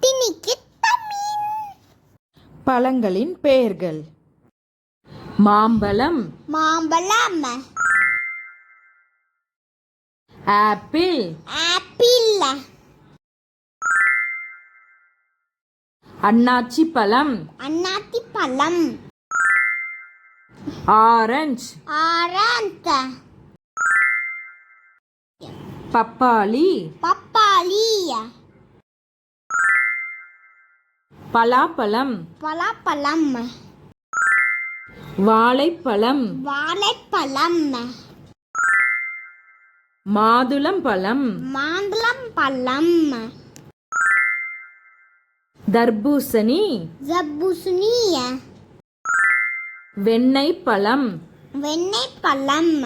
திணிக்கு பழங்களின் பெயர்கள். மாம்பழம். மாம்பழம். ஆப்பிள். ஆப்பிள். அன்னாச்சி பழம். அன்னாத்தி பழம். ஆரஞ்சு. ஆரஞ்சு. பப்பாளி. பப்பாளி. பலாப்பழம். பலாப்பழம். வாழைப்பழம். வாழைப்பழம். மாதுளம்பழம். மாதுளம் பழம் தர்பூசணி. ஜப்புசுனி வெண்ணெய் பழம் வெண்ணெய் பழம்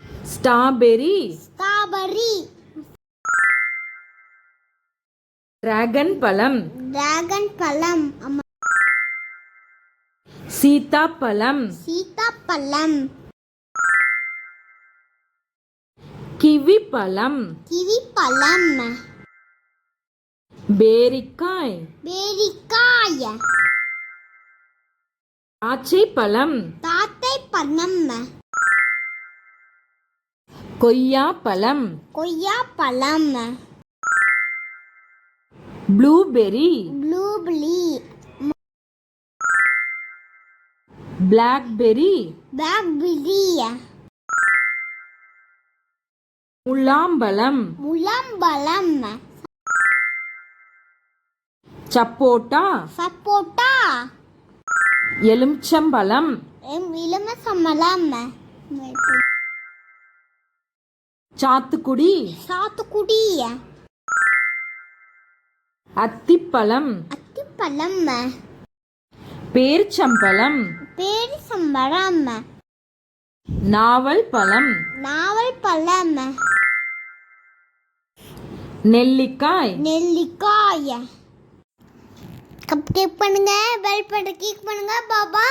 ஸ்ட்ராபெரி. ஸ்ட்ராபெரி. டிராகன் பழம் டிராகன் பழம் சீதாப்பழம் சீதாப்பழம் கிவி பழம் கிவி பழம் பேரிக்காய் பேரிக்காய் திராட்சை பழம் தாத்தை பழம் கொய்யா பழம் கொய்யா பழம் ப்ளூபெர்ரி ப்ளூபெர்ரி பிளாக்பெர்ரி பிளாக்பெர்ரி முலாம்பழம் முலாம்பழம் சப்போட்டா சப்போட்டா எலுமிச்சம்பழம் எம் இளமசம்பழம் சாத்துக்குடி சாத்துக்குடி அத்திப்பழம். அத்திப்பழம். பேர்ச்சம்பழம். பேரிசம்பழம் நாவல் பழம் நாவல் பழம் நெல்லிக்காய். நெல்லிக்காய். சப்ஸ்கிரைப் பண்ணுங்க பெல் பட்டன் கிளிக் பண்ணுங்க பாபா